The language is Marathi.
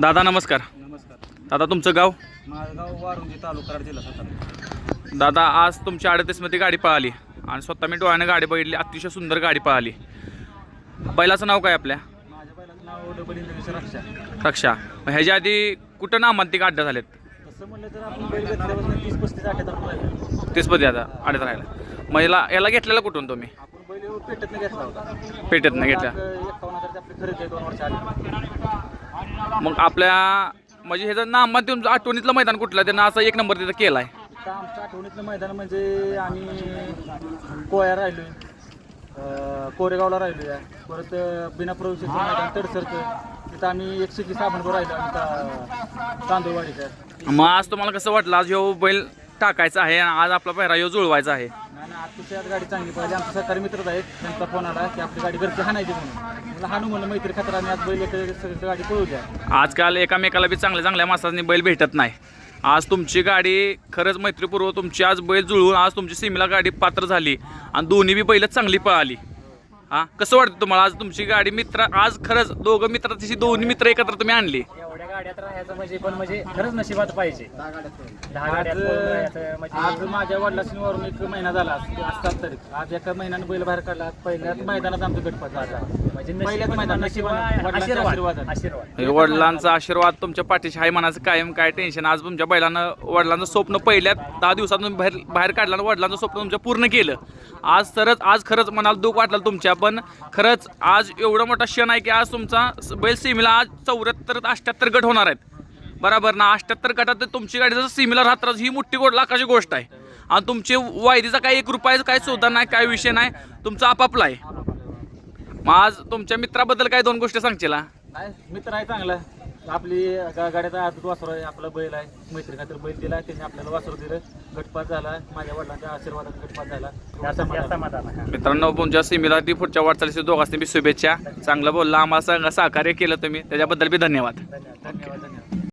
दादा नमस्कार. नमस्कार. दादा तुमचं गाव? माझं गाव वारुंगी तालुका जिल्हा सातारा. दादा आज तुमच्या अडतीसमध्ये गाडी पळाली आणि स्वतः मी डोळ्यानं गाडी बघितली अतिशय सुंदर गाडी पळाली. बैलाचं नाव काय आपल्या? माझ्या बैलाचं नाव डबल इंद्रदेश रक्षा. रक्षा. मग ह्याच्या आधी कुठं नामांतिक अड्डा झालेत? तसं म्हणलं तर आपण बैल घेतल्यापासून तीस पस्तीस आपण आता अडत राहिला. मग याला याला घेतलेला कुठून तुम्ही? आपण बैल पेटत घेतला होता. पेटेत न घेतल्या एकावन्न हजारची आपली खरेदी आहे दोन वर्ष आली मग आपल्या म्हणजे ह्याचं नामांत तुमचं आठवणीतलं मैदान कुठलं? त्यांना असं एक नंबर तिथं केलाय. इथं आमच्या आठवणीतलं मैदान म्हणजे आम्ही कोया राहिलोय. अं, कोरेगावला राहिलो आहे परत बिना प्रवेशाचं मैदान तडसरचं. तिथं आम्ही एकशे की साबणपूर राहिलो आम्ही ता- तांदूळवाडीचं मग आज तुम्हाला कसं वाटलं? आज ह्यो बैल टाकायचा आहे आणि आज आपला पहिरा ह्यो जुळवायचा आहे. आणि नाही अतिशय आज गाडी चांगली पाहिजे. आमचे सरकारी मित्रच आहेत. त्यांचा फोन आला की आपली गाडी घरची हाणायची म्हणून. मला हाणू म्हणलं मैत्री खातर आज बैल एक- सगळी गाडी पळू द्या. आजकाल एकामेकाला बी चांगल्या चांगल्या माणसांनी बैल भेटत नाही. आज तुमची गाडी खरंच मैत्रीपूर्व तुमची आज बैल जुळवून आज तुमची सीमेला गाडी पात्र झाली. आणि दोन्ही बी बैल चांगली पळाली. हां? कसं वाटतं तुम्हाला? आज तुमची गाडी मित्र आज खरंच दोघं मित्र तशी दोन्ही मित्र एकत्र तुम्ही आणली. गाड्यात राहायचं म्हणजे पण म्हणजे खरंच नशिबात पाहिजे. दहा गाड्यात आज पळून राहायचं म्हणजे आज माझ्या वडिलांवरून एक महिना झाला सात तारीख आज एका महिन्यानं बैल बाहेर काढला आज पहिल्याच मैदानात आमचं गटपात झाला. म्हणजे पहिल्याच नशीब मैदान नशिबानं वडिलांच्या आशीर्वाद आशीर्वादाने. आशीर्वाद. हे वडिलांचा आशीर्वाद तुमच्या पाठीशी आहे मनाचं कायम काय टेन्शन. आज तुमच्या बैलानं वडिलांचं स्वप्न पहिल्या दहा दिवसातून बाहेर बाहेर काढलं आणि वडिलांचं स्वप्न तुमच्या पूर्ण केलं. आज तरच आज खरंच मनाला दुःख वाटलं तुमच्या पण खरंच आज एवढा मोठा क्षण आहे की आज तुमचा स- बैल सीमेला आज चौऱ्याहत्तर अठ्याहत्तर गट होणार आहेत. बरोबर ना अष्ट्याहत्तर गटात तर तुमची गाडी जसं सिमिलर राहत ही मोठी गोड लाखाची गोष्ट आहे. आणि तुमचे वायदीचा काही एक रुपयाचा काही सुद्धा नाही काय विषय नाही तुमचा आपापला आहे. मग आज तुमच्या मित्राबद्दल काय दोन गोष्टी सांगशील मित्र आहे चांगला. आपली गा- गाड्यात आदत वासरू आहे आपला बैल आहे मैत्री खातर बैल दिला त्याने आपल्याला वासरू दिलं. गटपात झाला माझ्या वडिलांच्या आशीर्वादात गटपात झाला. समाधान. आहे. मित्रांनो तुमच्या सीमेला ती पुढच्या वाटचालीची दोघांनी बी शुभेच्छा. चांगलं बोलला आम्हाला सह- सहकार्य केलं तुम्ही. त्याच्याबद्दल बी धन्यवाद धन्यवाद. धन्यवाद धन्यवाद.